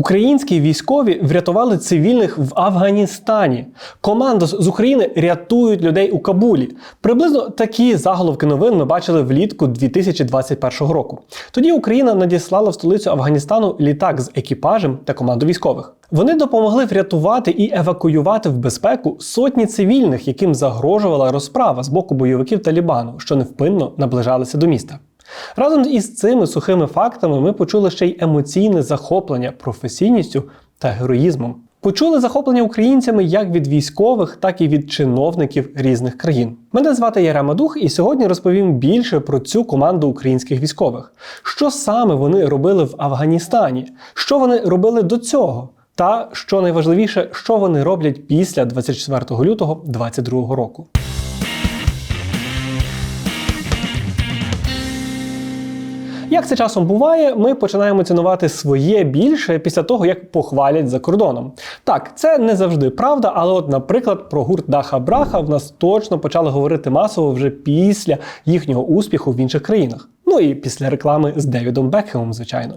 Українські військові врятували цивільних в Афганістані. Команда з України рятують людей у Кабулі. Приблизно такі заголовки новин ми бачили влітку 2021 року. Тоді Україна надіслала в столицю Афганістану літак з екіпажем та команду військових. Вони допомогли врятувати і евакуювати в безпеку сотні цивільних, яким загрожувала розправа з боку бойовиків Талібану, що невпинно наближалися до міста. Разом із цими сухими фактами ми почули ще й емоційне захоплення професійністю та героїзмом. Почули захоплення українцями як від військових, так і від чиновників різних країн. Мене звати Ярема Дух, і сьогодні розповім більше про цю команду українських військових. Що саме вони робили в Афганістані? Що вони робили до цього? Та що найважливіше, що вони роблять після 24 лютого 2022 року. Як це часом буває, ми починаємо цінувати своє більше після того, як похвалять за кордоном. Так, це не завжди правда, але, от, наприклад, про гурт Даха Браха в нас точно почали говорити масово вже після їхнього успіху в інших країнах. Ну і після реклами з Девідом Бекхемом, звичайно.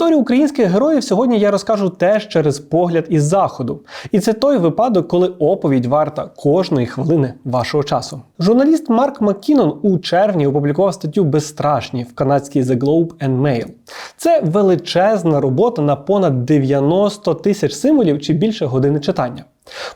Історію українських героїв сьогодні я розкажу теж через погляд із заходу. І це той випадок, коли оповідь варта кожної хвилини вашого часу. Журналіст Марк Маккінон у червні опублікував статтю Безстрашні в канадській The Globe and Mail. Це величезна робота на понад 90 тисяч символів чи більше години читання.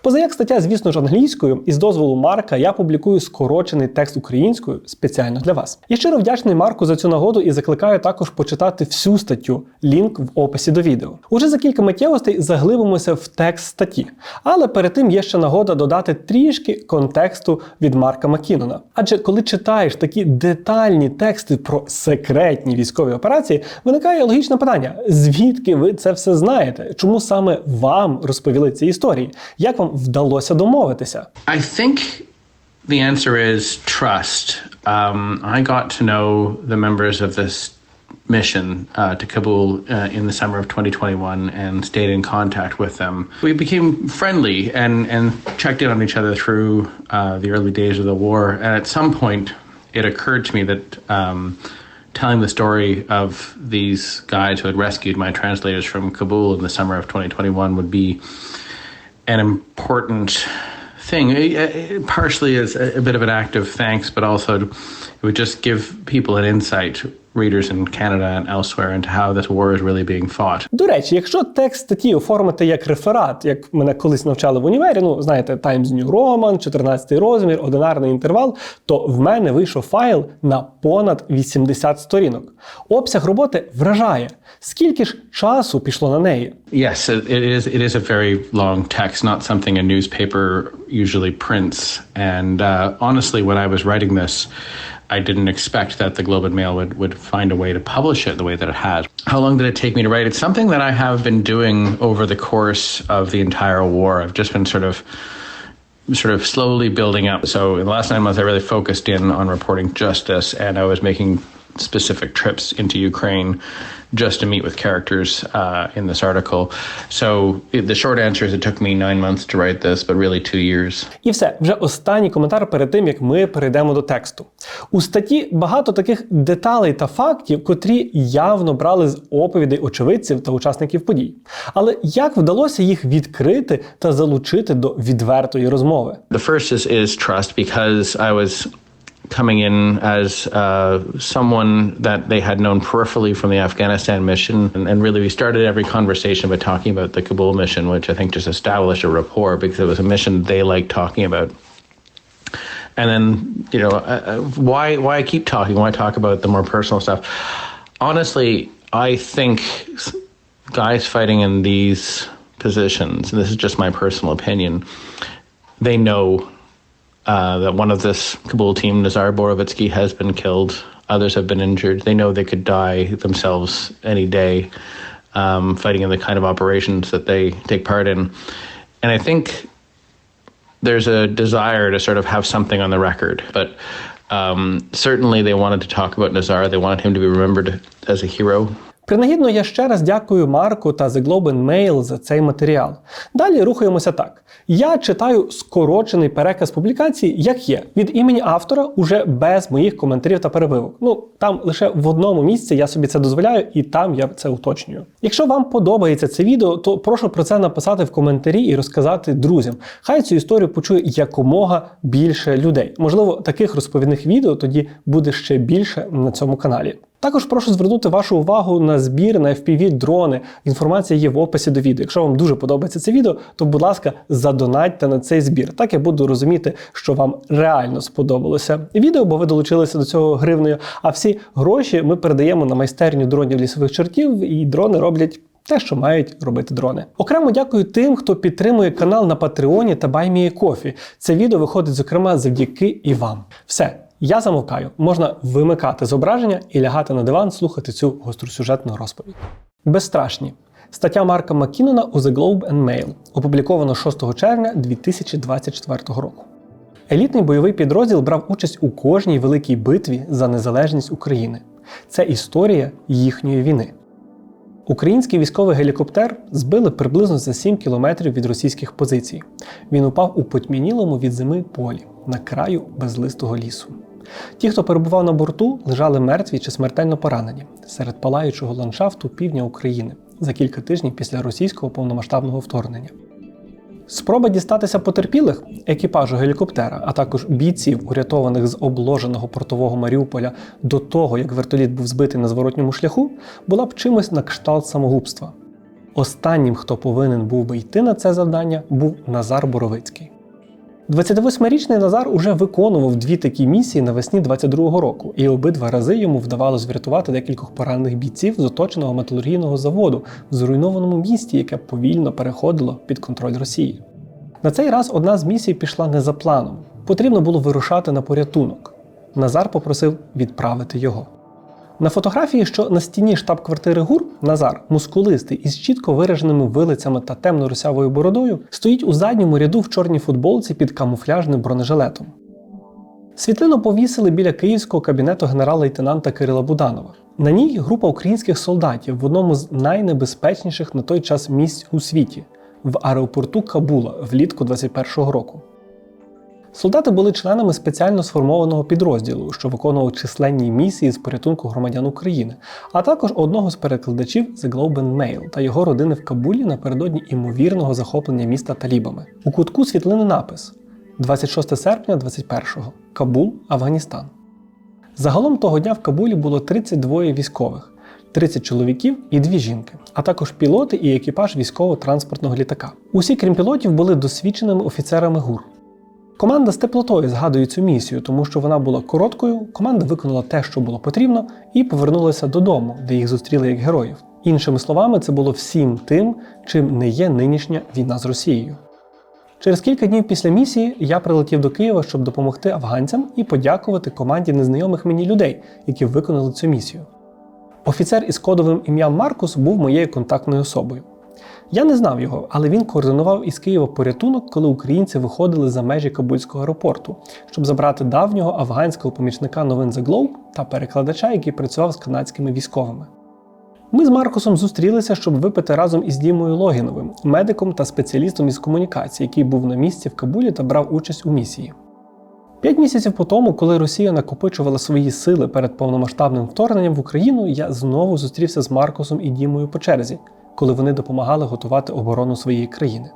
Позаяк стаття, звісно ж, англійською, і з дозволу Марка я публікую скорочений текст українською спеціально для вас. Я щиро вдячний Марку за цю нагоду і закликаю також почитати всю статтю. Лінк в описі до відео. Уже за кілька миттєвостей заглибимося в текст статті. Але перед тим є ще нагода додати трішки контексту від Марка Маккінона. Адже коли читаєш такі детальні тексти про секретні військові операції, виникає логічне питання: звідки ви це все знаєте? Чому саме вам розповіли ці історії? Як вам вдалося домовитися? I think the answer is trust. Um, I got to know the members of this mission uh, to Kabul uh, in the summer of 2021 and stayed in contact with them. We became friendly and, and checked in on each other through uh, the early days of the war. And at some point, it occurred to me that um, telling the story of these guys who had rescued my translators from Kabul in the summer of 2021 would be an important thing. Partially as a bit of an act of thanks, but also it would just give people an insight, readers in Canada and elsewhere, into how this war is really being fought. До речі, якщо текст статті оформити як реферат, як мене колись навчали в універі, ну знаєте, Times New Roman, 14 розмір, одинарний інтервал, то в мене вийшов файл на понад 80 сторінок. Обсяг роботи вражає. Скільки ж часу пішло на неї? Yes, it it is. It is a very long text, not something a newspaper usually prints. And uh, honestly, when I was writing this, I didn't expect that the Globe and Mail would would find a way to publish it the way that it has. How long did it take me to write? It's something that I have been doing over the course of the entire war. I've just been sort of sort of slowly building up. So in the last nine months, I really focused in on reporting justice, and I was making specific trips into Ukraine just to meet with characters uh, in this article. So it, the short answer is it took me nine months to write this, but really two years. І все, вже останній коментар перед тим, як ми перейдемо до тексту. У статті багато таких деталей та фактів, котрі явно брали з оповідей очевидців та учасників подій. Але як вдалося їх відкрити та залучити до відвертої розмови? The first is, is trust because I was coming in as uh, someone that they had known peripherally from the Afghanistan mission. And, and really, we started every conversation by talking about the Kabul mission, which I think just established a rapport because it was a mission they liked talking about. And then, you know, uh, uh, why why keep talking? Why talk about the more personal stuff? Honestly, I think guys fighting in these positions, and this is just my personal opinion, they know uh, that one of this Kabul team, Nazar Borovitsky, has been killed. Others have been injured. They know they could die themselves any day um, fighting in the kind of operations that they take part in. And I think there's a desire to sort of have something on the record. But um, certainly they wanted to talk about Nazar. They wanted him to be remembered as a hero. Принагідно я ще раз дякую Марку та The Globe Mail за цей матеріал. Далі рухаємося так. Я читаю скорочений переказ публікації, як є, від імені автора, уже без моїх коментарів та перебивок. Ну там лише в одному місці я собі це дозволяю, і там я це уточнюю. Якщо вам подобається це відео, то прошу про це написати в коментарі і розказати друзям. Хай цю історію почує якомога більше людей. Можливо, таких розповідних відео тоді буде ще більше на цьому каналі. Також прошу звернути вашу увагу на збір на FPV дрони. Інформація є в описі до відео. Якщо вам дуже подобається це відео, то будь ласка, задонатьте на цей збір. Так я буду розуміти, що вам реально сподобалося відео, бо ви долучилися до цього гривнею. А всі гроші ми передаємо на майстерню дронів лісових чертів, і дрони роблять. Те, що мають робити дрони. Окремо дякую тим, хто підтримує канал на Патреоні та BuyMeACoffee. Це відео виходить, зокрема, завдяки і вам. Все, я замовкаю. Можна вимикати зображення і лягати на диван, слухати цю гостросюжетну розповідь. Безстрашні. Стаття Марка Маккінона у The Globe and Mail, опубліковано 6 червня 2024 року. Елітний бойовий підрозділ брав участь у кожній великій битві за незалежність України. Це історія їхньої війни. Український військовий гелікоптер збили приблизно за 7 кілометрів від російських позицій. Він упав у потьмянілому від зими полі на краю безлистого лісу. Ті, хто перебував на борту, лежали мертві чи смертельно поранені серед палаючого ландшафту півдня України за кілька тижнів після російського повномасштабного вторгнення. Спроба дістатися потерпілих екіпажу гелікоптера, а також бійців, урятованих з обложеного портового Маріуполя до того, як вертоліт був збитий на зворотньому шляху, була б чимось на кшталт самогубства. Останнім, хто повинен був би йти на це завдання, був Назар Боровицький. 28-річний Назар уже виконував дві такі місії навесні 22-го року, і обидва рази йому вдавалось врятувати декількох поранених бійців з оточеного металургійного заводу в зруйнованому місті, яке повільно переходило під контроль Росії. На цей раз одна з місій пішла не за планом. Потрібно було вирушати на порятунок. Назар попросив відправити його. На фотографії, що на стіні штаб-квартири ГУР, Назар, мускулистий із чітко вираженими вилицями та темно-русявою бородою, стоїть у задньому ряду в чорній футболці під камуфляжним бронежилетом. Світлину повісили біля київського кабінету генерал-лейтенанта Кирила Буданова. На ній група українських солдатів в одному з найнебезпечніших на той час місць у світі в аеропорту Кабула влітку 21-го року. Солдати були членами спеціально сформованого підрозділу, що виконував численні місії з порятунку громадян України, а також одного з перекладачів The Globe Mail та його родини в Кабулі напередодні імовірного захоплення міста талібами. У кутку світлини напис 26 серпня 21-го Кабул, Афганістан. Загалом того дня в Кабулі було 32 військових, 30 чоловіків і дві жінки, а також пілоти і екіпаж військово-транспортного літака. Усі, крім пілотів, були досвідченими офіцерами ГУР. Команда з теплотою згадує цю місію, тому що вона була короткою, команда виконала те, що було потрібно, і повернулася додому, де їх зустріли як героїв. Іншими словами, це було всім тим, чим не є нинішня війна з Росією. Через кілька днів після місії я прилетів до Києва, щоб допомогти афганцям і подякувати команді незнайомих мені людей, які виконали цю місію. Офіцер із кодовим ім'ям Маркус був моєю контактною особою. Я не знав його, але він координував із Києва порятунок, коли українці виходили за межі Кабульського аеропорту, щоб забрати давнього афганського помічника новин The Globe та перекладача, який працював з канадськими військовими. Ми з Маркусом зустрілися, щоб випити разом із Дімою Логіновим, медиком та спеціалістом із комунікації, який був на місці в Кабулі та брав участь у місії. П'ять місяців по тому, коли Росія накопичувала свої сили перед повномасштабним вторгненням в Україну, я знову зустрівся з Маркусом і Дімою по черзі, коли вони допомагали готувати оборону своєї країни.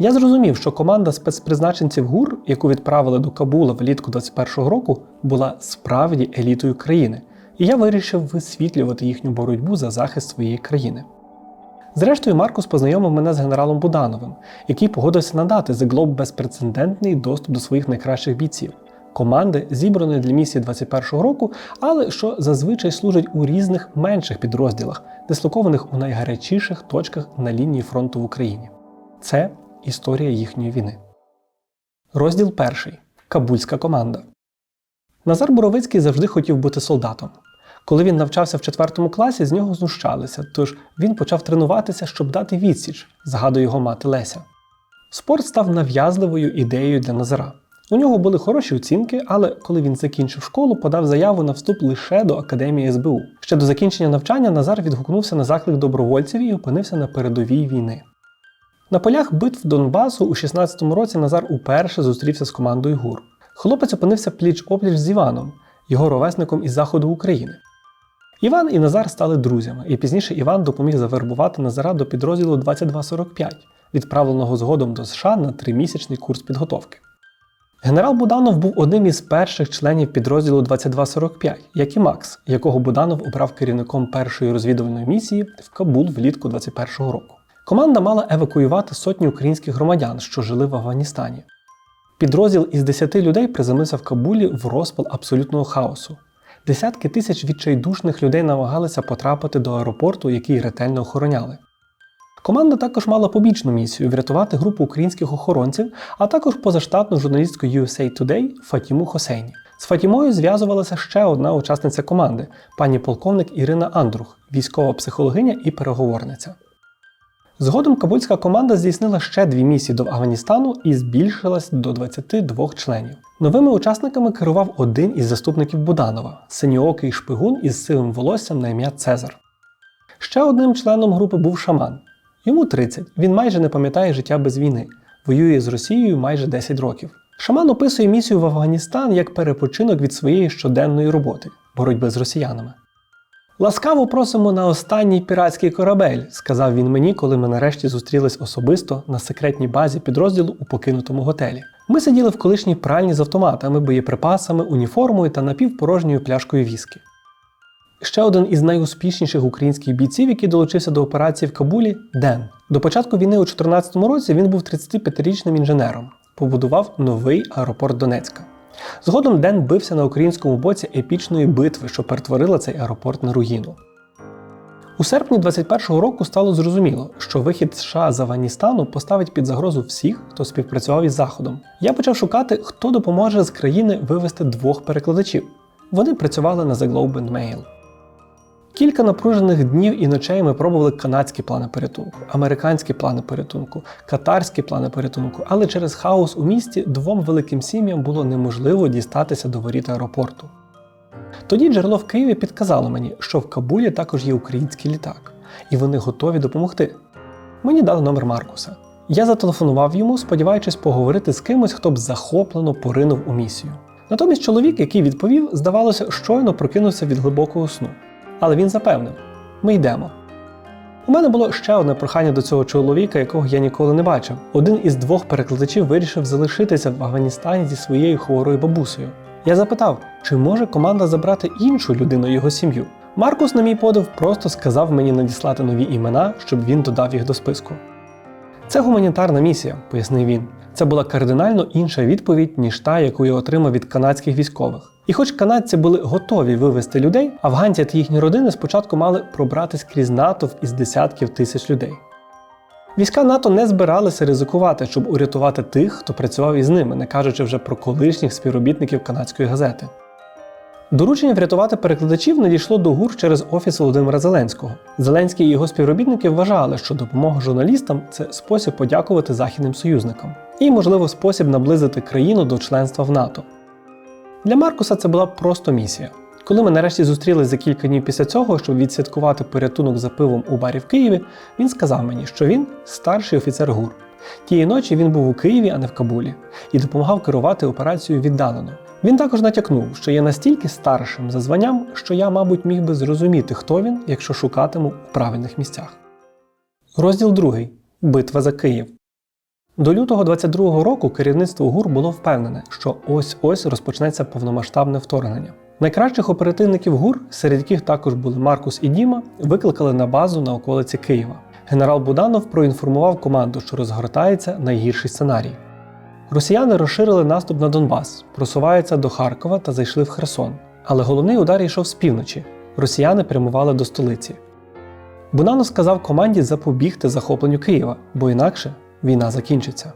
Я зрозумів, що команда спецпризначенців ГУР, яку відправили до Кабула влітку 21-го року, була справді елітою країни, і я вирішив висвітлювати їхню боротьбу за захист своєї країни. Зрештою, Маркус познайомив мене з генералом Будановим, який погодився надати The Globe безпрецедентний доступ до своїх найкращих бійців. Команди, зібраної для місії 21-го року, але що зазвичай служать у різних менших підрозділах, дислокованих у найгарячіших точках на лінії фронту в Україні. Це історія їхньої війни. Розділ перший. Кабульська команда. Назар Боровицький завжди хотів бути солдатом. Коли він навчався в четвертому класі, з нього знущалися, тож він почав тренуватися, щоб дати відсіч, згадує його мати Леся. Спорт став нав'язливою ідеєю для Назара. У нього були хороші оцінки, але коли він закінчив школу, подав заяву на вступ лише до академії СБУ. Ще до закінчення навчання Назар відгукнувся на заклик добровольців і опинився на передовій війни. На полях битв Донбасу у 16-му році Назар уперше зустрівся з командою ГУР. Хлопець опинився пліч-опліч з Іваном, його ровесником із заходу України. Іван і Назар стали друзями, і пізніше Іван допоміг завербувати Назара до підрозділу 2245, відправленого згодом до США на тримісячний курс підготовки. Генерал Буданов був одним із перших членів підрозділу 2245, як і Макс, якого Буданов обрав керівником першої розвідувальної місії в Кабул влітку 21-го року. Команда мала евакуювати сотні українських громадян, що жили в Афганістані. Підрозділ із 10 людей приземлився в Кабулі в розпал абсолютного хаосу. Десятки тисяч відчайдушних людей намагалися потрапити до аеропорту, який ретельно охороняли. Команда також мала побічну місію врятувати групу українських охоронців, а також позаштатну журналістку USA Today Фатіму Хосейні. З Фатімою зв'язувалася ще одна учасниця команди пані полковник Ірина Андрух, військова психологиня і переговорниця. Згодом кабульська команда здійснила ще дві місії до Афганістану і збільшилась до 22 членів. Новими учасниками керував один із заступників Буданова синьоокий шпигун із сивим волоссям на ім'я Цезар. Ще одним членом групи був шаман. Йому 30, він майже не пам'ятає життя без війни, воює з Росією майже 10 років. Шаман описує місію в Афганістан як перепочинок від своєї щоденної роботи боротьби з росіянами. Ласкаво просимо на останній піратський корабель, сказав він мені, коли ми нарешті зустрілись особисто на секретній базі підрозділу у покинутому готелі. Ми сиділи в колишній пральні з автоматами, боєприпасами, уніформою та напівпорожньою пляшкою віскі. Ще один із найуспішніших українських бійців, який долучився до операції в Кабулі Ден. До початку війни у 2014 році він був 35-річним інженером, побудував новий аеропорт Донецька. Згодом Ден бився на українському боці епічної битви, що перетворила цей аеропорт на руїну. У серпні 21-го року стало зрозуміло, що вихід США з Афганістану поставить під загрозу всіх, хто співпрацював із Заходом. Я почав шукати, хто допоможе з країни вивести двох перекладачів. Вони працювали на The Globe and Mail. Кілька напружених днів і ночей ми пробували канадські плани порятунку, американські плани порятунку, катарські плани порятунку, але через хаос у місті двом великим сім'ям було неможливо дістатися до воріт аеропорту. Тоді джерело в Києві підказало мені, що в Кабулі також є український літак, і вони готові допомогти. Мені дали номер Маркуса. Я зателефонував йому, сподіваючись поговорити з кимось, хто б захоплено поринув у місію. Натомість чоловік, який відповів, здавалося, щойно прокинувся від глибокого сну. Але він запевнив: ми йдемо. У мене було ще одне прохання до цього чоловіка, якого я ніколи не бачив. Один із двох перекладачів вирішив залишитися в Афганістані зі своєю хворою бабусею. Я запитав, чи може команда забрати іншу людину його сім'ю. Маркус, на мій подив, просто сказав мені надіслати нові імена, щоб він додав їх до списку. Це гуманітарна місія, пояснив він. Це була кардинально інша відповідь, ніж та, яку я отримав від канадських військових. І хоч канадці були готові вивезти людей, афганці та їхні родини спочатку мали пробратись крізь натовп із десятків тисяч людей. Війська НАТО не збиралися ризикувати, щоб урятувати тих, хто працював із ними, не кажучи вже про колишніх співробітників канадської газети. Доручення врятувати перекладачів надійшло до ГУР через офіс Володимира Зеленського. Зеленський і його співробітники вважали, що допомога журналістам це спосіб подякувати західним союзникам і, можливо, спосіб наблизити країну до членства в НАТО. Для Маркуса це була просто місія. Коли ми нарешті зустрілись за кілька днів після цього, щоб відсвяткувати порятунок за пивом у барі в Києві, він сказав мені, що він старший офіцер ГУР. Тієї ночі він був у Києві, а не в Кабулі, і допомагав керувати операцією віддалено. Він також натякнув, що є настільки старшим за званням, що я, мабуть, міг би зрозуміти, хто він, якщо шукатиму у правильних місцях. Розділ 2. Битва за Київ. До лютого 22-го року керівництво ГУР було впевнене, що ось-ось розпочнеться повномасштабне вторгнення. Найкращих оперативників ГУР, серед яких також були Маркус і Діма, викликали на базу на околиці Києва. Генерал Буданов проінформував команду, що розгортається найгірший сценарій. Росіяни розширили наступ на Донбас, просуваються до Харкова та зайшли в Херсон. Але головний удар йшов з півночі. Росіяни прямували до столиці. Буданов сказав команді запобігти захопленню Києва, бо інакше війна закінчиться.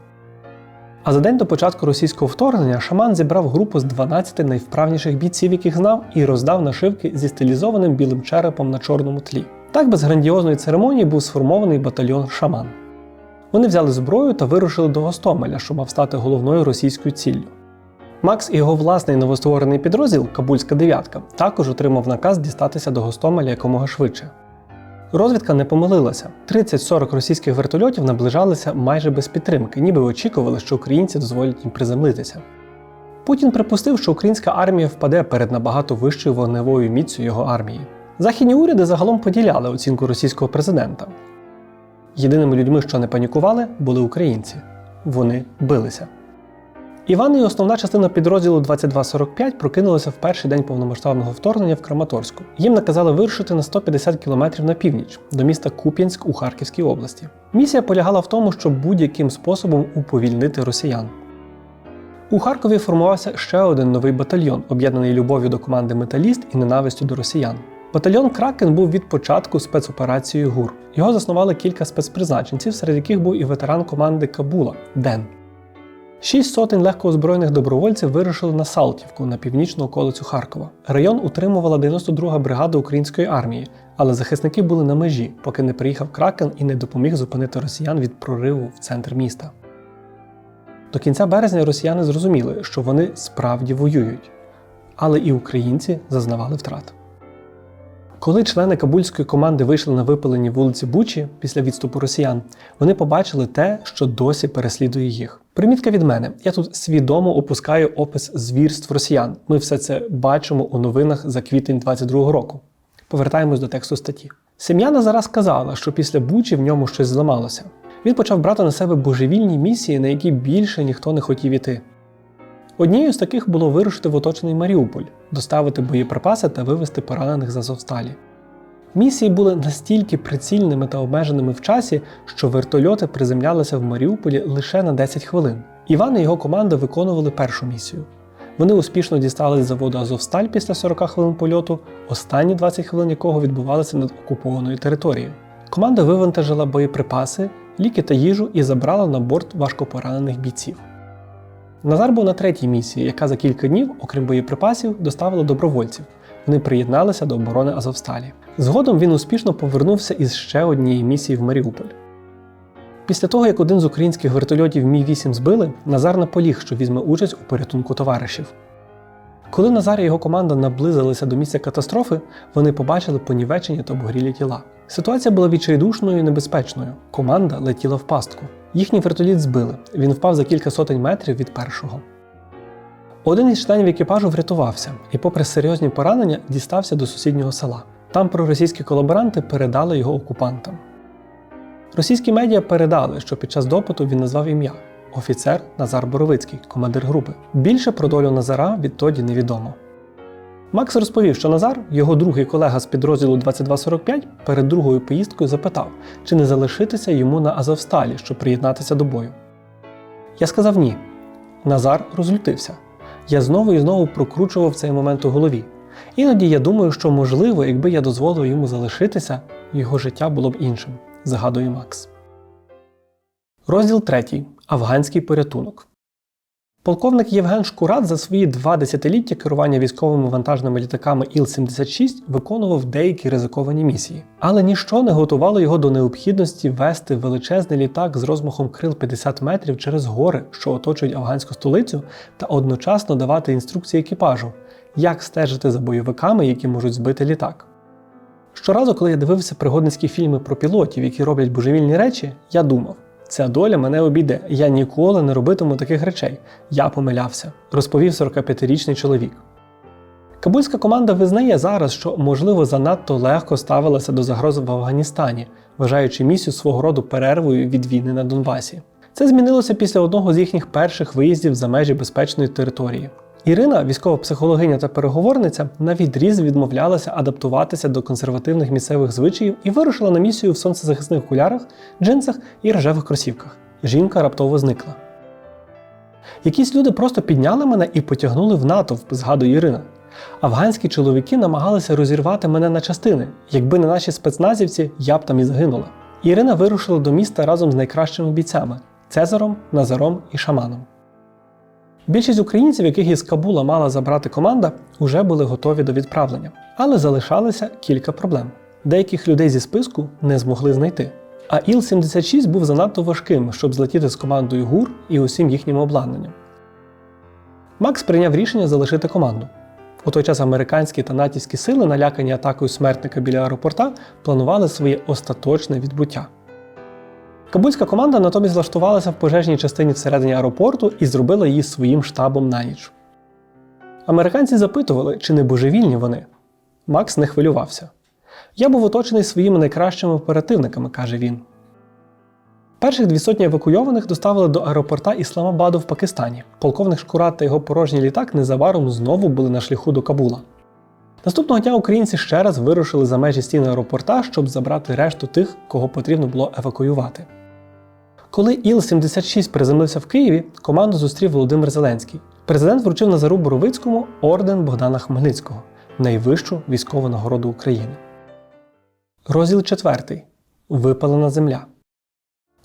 А за день до початку російського вторгнення шаман зібрав групу з 12 найвправніших бійців, яких знав, і роздав нашивки зі стилізованим білим черепом на чорному тлі. Так без грандіозної церемонії був сформований батальйон Шаман. Вони взяли зброю та вирушили до Гостомеля, що мав стати головною російською ціллю. Макс і його власний новостворений підрозділ Кабульська дев'ятка також отримав наказ дістатися до Гостомеля якомога швидше. Розвідка не помилилася. 30-40 російських вертольотів наближалися майже без підтримки, ніби очікували, що українці дозволять їм приземлитися. Путін припустив, що українська армія впаде перед набагато вищою вогневою міцю його армії. Західні уряди загалом поділяли оцінку російського президента. Єдиними людьми, що не панікували, були українці. Вони билися. Іван і основна частина підрозділу 2245 прокинулися в перший день повномасштабного вторгнення в Краматорську. Їм наказали вирушити на 150 кілометрів на північ до міста Куп'янськ у Харківській області. Місія полягала в тому, щоб будь-яким способом уповільнити росіян. У Харкові формувався ще один новий батальйон, об'єднаний любов'ю до команди Металіст і ненавистю до росіян. Батальйон Кракен був від початку спецоперацією ГУР. Його заснували кілька спецпризначенців, серед яких був і ветеран команди Кабула Ден. Шість сотень легкоозброєних добровольців вирушили на Салтівку на північну околицю Харкова. Район утримувала 92-га бригада української армії, але захисники були на межі, поки не приїхав Кракен і не допоміг зупинити росіян від прориву в центр міста. До кінця березня росіяни зрозуміли, що вони справді воюють, але і українці зазнавали втрат. Коли члени кабульської команди вийшли на випалені вулиці Бучі після відступу росіян, вони побачили те, що досі переслідує їх. Примітка від мене: я тут свідомо опускаю опис звірств росіян. Ми все це бачимо у новинах за квітень 22-го року. Повертаємось до тексту статті. Сім'я Назара сказала, що після Бучі в ньому щось зламалося. Він почав брати на себе божевільні місії, на які більше ніхто не хотів іти. Однією з таких було вирушити в оточений Маріуполь, доставити боєприпаси та вивезти поранених з Азовсталі. Місії були настільки прицільними та обмеженими в часі, що вертольоти приземлялися в Маріуполі лише на 10 хвилин. Іван і його команда виконували першу місію. Вони успішно дістали з заводу Азовсталь після 40 хвилин польоту, останні 20 хвилин якого відбувалися над окупованою територією. Команда вивантажила боєприпаси, ліки та їжу і забрала на борт важкопоранених бійців. Назар був на третій місії, яка за кілька днів, окрім боєприпасів, доставила добровольців. Вони приєдналися до оборони Азовсталі. Згодом він успішно повернувся із ще однієї місії в Маріуполь. Після того, як один з українських вертольотів Мі-8 збили, Назар наполіг, що візьме участь у порятунку товаришів. Коли Назар і його команда наблизилися до місця катастрофи, вони побачили понівечені та обгорілі тіла. Ситуація була відчайдушною і небезпечною. Команда летіла в пастку. Їхній вертоліт збили. Він впав за кілька сотень метрів від першого. Один із членів екіпажу врятувався і, попри серйозні поранення, дістався до сусіднього села. Там проросійські колаборанти передали його окупантам. Російські медіа передали, що під час допиту він назвав ім'я офіцер Назар Боровицький, командир групи. Більше про долю Назара відтоді невідомо. Макс розповів, що Назар, його другий колега з підрозділу 2245, перед другою поїздкою запитав, чи не залишитися йому на Азовсталі, щоб приєднатися до бою. Я сказав ні. Назар розлютився. Я знову і знову прокручував цей момент у голові. Іноді я думаю, що можливо, якби я дозволив йому залишитися, його життя було б іншим, згадує Макс. Розділ 3. Афганський порятунок. Полковник Євген Шкурат за свої два десятиліття керування військовими вантажними літаками Іл-76 виконував деякі ризиковані місії, але ніщо не готувало його до необхідності вести величезний літак з розмахом крил 50 метрів через гори, що оточують афганську столицю, та одночасно давати інструкції екіпажу, як стежити за бойовиками, які можуть збити літак. Щоразу, коли я дивився пригодницькі фільми про пілотів, які роблять божевільні речі, я думав. Ця доля мене обійде. Я ніколи не робитиму таких речей. Я помилявся, розповів 45-річний чоловік. Кабульська команда визнає зараз, що, можливо, занадто легко ставилася до загроз в Афганістані, вважаючи місію свого роду перервою від війни на Донбасі. Це змінилося після одного з їхніх перших виїздів за межі безпечної території. Ірина, військова психологиня та переговорниця, на відріз відмовлялася адаптуватися до консервативних місцевих звичаїв і вирушила на місію в сонцезахисних окулярах, джинсах і рожевих кросівках. Жінка раптово зникла. Якісь люди просто підняли мене і потягнули в натовп, згадує Ірина. Афганські чоловіки намагалися розірвати мене на частини. Якби не наші спецназівці, я б там і загинула. Ірина вирушила до міста разом з найкращими бійцями Цезаром, Назаром і Шаманом. Більшість українців, яких із Кабула мала забрати команда, уже були готові до відправлення, але залишалося кілька проблем. Деяких людей зі списку не змогли знайти. А Іл-76 був занадто важким, щоб злетіти з командою ГУР і усім їхнім обладнанням. Макс прийняв рішення залишити команду. У той час американські та натівські сили, налякані атакою смертника біля аеропорта, планували своє остаточне відбуття. Кабульська команда натомість влаштувалася в пожежній частині всередині аеропорту і зробила її своїм штабом на ніч. Американці запитували, чи не божевільні вони. Макс не хвилювався. Я був оточений своїми найкращими оперативниками, каже він. Перших дві сотні евакуйованих доставили до аеропорта Ісламабаду в Пакистані. Полковник Шкурат та його порожній літак незабаром знову були на шляху до Кабула. Наступного дня українці ще раз вирушили за межі стін аеропорта, щоб забрати решту тих, кого потрібно було евакуювати. Коли Іл-76 приземлився в Києві, команду зустрів Володимир Зеленський. Президент вручив Назару Боровицькому орден Богдана Хмельницького найвищу військову нагороду України. Розділ 4. Випалена земля.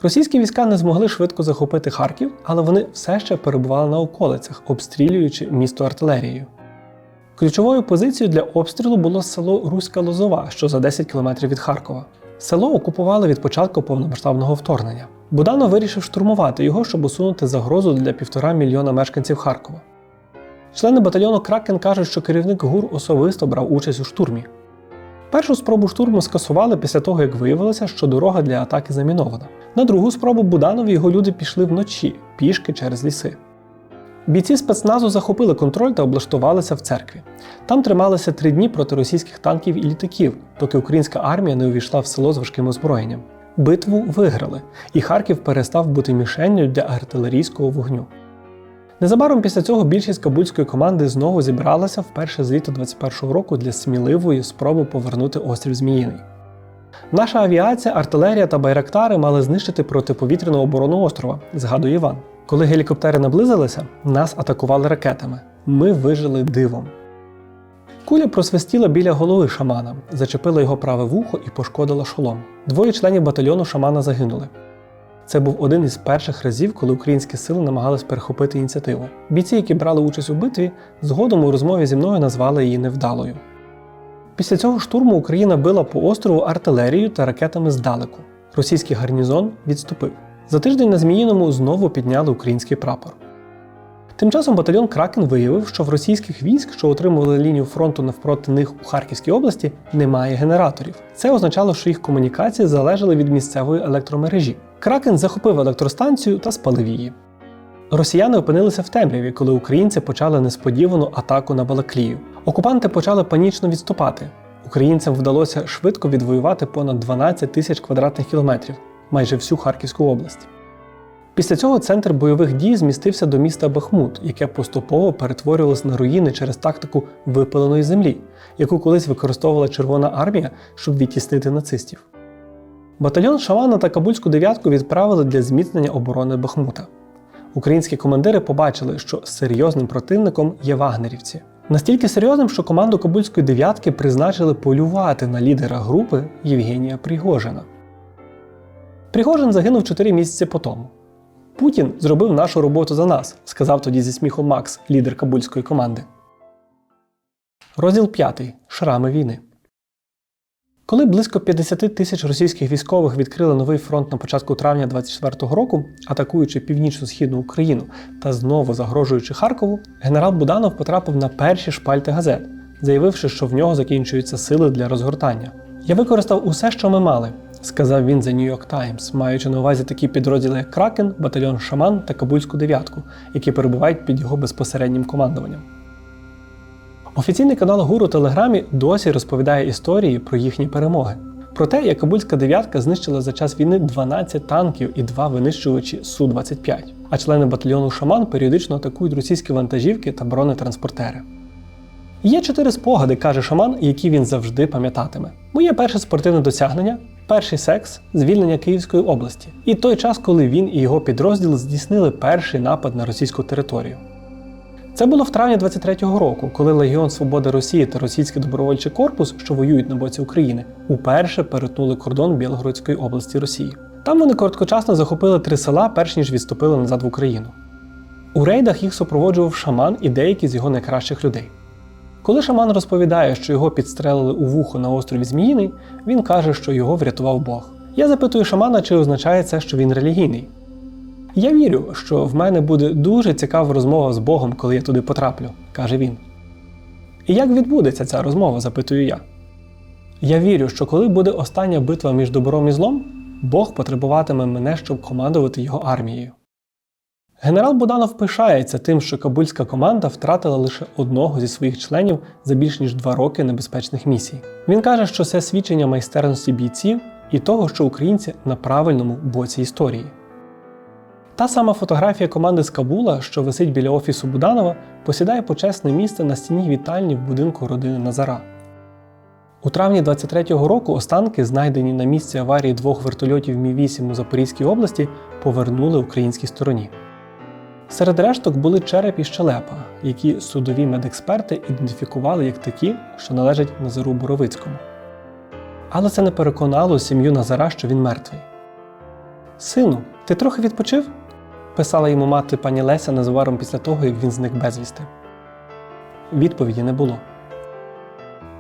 Російські війська не змогли швидко захопити Харків, але вони все ще перебували на околицях, обстрілюючи місто артилерією. Ключовою позицією для обстрілу було село Руська Лозова, що за 10 кілометрів від Харкова. Село окупували від початку повномасштабного вторгнення. Буданов вирішив штурмувати його, щоб усунути загрозу для півтора мільйона мешканців Харкова. Члени батальйону Кракен кажуть, що керівник ГУР особисто брав участь у штурмі. Першу спробу штурму скасували після того, як виявилося, що дорога для атаки замінована. На другу спробу Буданов і його люди пішли вночі, пішки через ліси. Бійці спецназу захопили контроль та облаштувалися в церкві. Там трималися три дні проти російських танків і літаків, доки українська армія не увійшла в село з важким озброєнням. Битву виграли, і Харків перестав бути мішенню для артилерійського вогню. Незабаром після цього більшість кабульської команди знову зібралася вперше з літа 21-го року для сміливої спроби повернути острів Зміїний. Наша авіація, артилерія та байрактари мали знищити протиповітряну оборону острова, згадує Іван. Коли гелікоптери наблизилися, нас атакували ракетами. Ми вижили дивом. Куля просвистіла біля голови шамана, зачепила його праве вухо і пошкодила шолом. Двоє членів батальйону шамана загинули. Це був один із перших разів, коли українські сили намагались перехопити ініціативу. Бійці, які брали участь у битві, згодом у розмові зі мною назвали її невдалою. Після цього штурму Україна била по острову артилерією та ракетами здалеку. Російський гарнізон відступив. За тиждень на Зміїному знову підняли український прапор. Тим часом батальйон Кракен виявив, що в російських військ, що отримували лінію фронту навпроти них у Харківській області, немає генераторів. Це означало, що їх комунікації залежали від місцевої електромережі. Кракен захопив електростанцію та спалив її. Росіяни опинилися в темряві, коли українці почали несподівану атаку на Балаклію. Окупанти почали панічно відступати. Українцям вдалося швидко відвоювати понад 12 тисяч квадратних кілометрів, майже всю Харківську область. Після цього центр бойових дій змістився до міста Бахмут, яке поступово перетворювалось на руїни через тактику випаленої землі, яку колись використовувала Червона армія, щоб відтіснити нацистів. Батальйон Шамана та Кабульську дев'ятку відправили для зміцнення оборони Бахмута. Українські командири побачили, що серйозним противником є вагнерівці. Настільки серйозним, що команду Кабульської дев'ятки призначили полювати на лідера групи Євгенія Пригожина. Пригожин загинув 4 місяці по тому. Путін зробив нашу роботу за нас, сказав тоді зі сміхом Макс, лідер кабульської команди. Розділ 5. Шрами війни. Коли близько 50 тисяч російських військових відкрили новий фронт на початку травня 24-го року, атакуючи північно-східну Україну та знову загрожуючи Харкову, генерал Буданов потрапив на перші шпальти газет, заявивши, що в нього закінчуються сили для розгортання. Я використав усе, що ми мали, сказав він за New York Times, маючи на увазі такі підрозділи, як Кракен, батальйон Шаман та Кабульську дев'ятку, які перебувають під його безпосереднім командуванням. Офіційний канал ГУР у Телеграмі досі розповідає історії про їхні перемоги. Про те, як Кабульська дев'ятка знищила за час війни 12 танків і два винищувачі Су-25, а члени батальйону Шаман періодично атакують російські вантажівки та бронетранспортери. Є чотири спогади, каже Шаман, які він завжди пам'ятатиме. Моє перше спортивне досягнення, перший секс, звільнення Київської області, і той час, коли він і його підрозділ здійснили перший напад на російську територію. Це було в травні 23-го року, коли Легіон Свободи Росії та Російський добровольчий корпус, що воюють на боці України, уперше перетнули кордон Білгородської області Росії. Там вони короткочасно захопили три села, перш ніж відступили назад в Україну. У рейдах їх супроводжував шаман і деякі з його найкращих людей. Коли шаман розповідає, що його підстрелили у вухо на острові Зміїний, він каже, що його врятував Бог. Я запитую шамана, чи означає це, що він релігійний. Я вірю, що в мене буде дуже цікава розмова з Богом, коли я туди потраплю, каже він. І як відбудеться ця розмова, запитую я. Я вірю, що коли буде остання битва між добром і злом, Бог потребуватиме мене, щоб командувати його армією. Генерал Буданов пишається тим, що кабульська команда втратила лише одного зі своїх членів за більш ніж два роки небезпечних місій. Він каже, що це свідчення майстерності бійців і того, що українці на правильному боці історії. Та сама фотографія команди з Кабула, що висить біля офісу Буданова, посідає почесне місце на стіні вітальні в будинку родини Назара. У травні 23-го року останки, знайдені на місці аварії двох вертольотів Мі-8 у Запорізькій області, повернули українській стороні. Серед решток були череп і щелепа, які судові медексперти ідентифікували як такі, що належать Назару Боровицькому. Але це не переконало сім'ю Назара, що він мертвий. Сину, ти трохи відпочив? писала йому мати пані Леся незабаром після того, як він зник безвісти. Відповіді не було.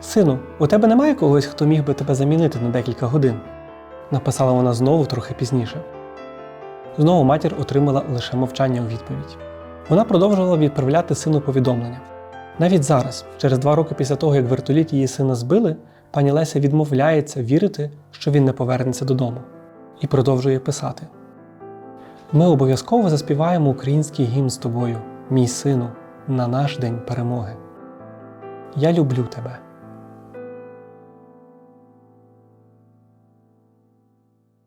Сину, у тебе немає когось, хто міг би тебе замінити на декілька годин? написала вона знову трохи пізніше. Знову матір отримала лише мовчання у відповідь. Вона продовжувала відправляти сину повідомлення. Навіть зараз, через два роки після того, як вертоліт її сина збили, пані Леся відмовляється вірити, що він не повернеться додому, і продовжує писати: Ми обов'язково заспіваємо український гімн з тобою, мій сину, на наш день перемоги. Я люблю тебе.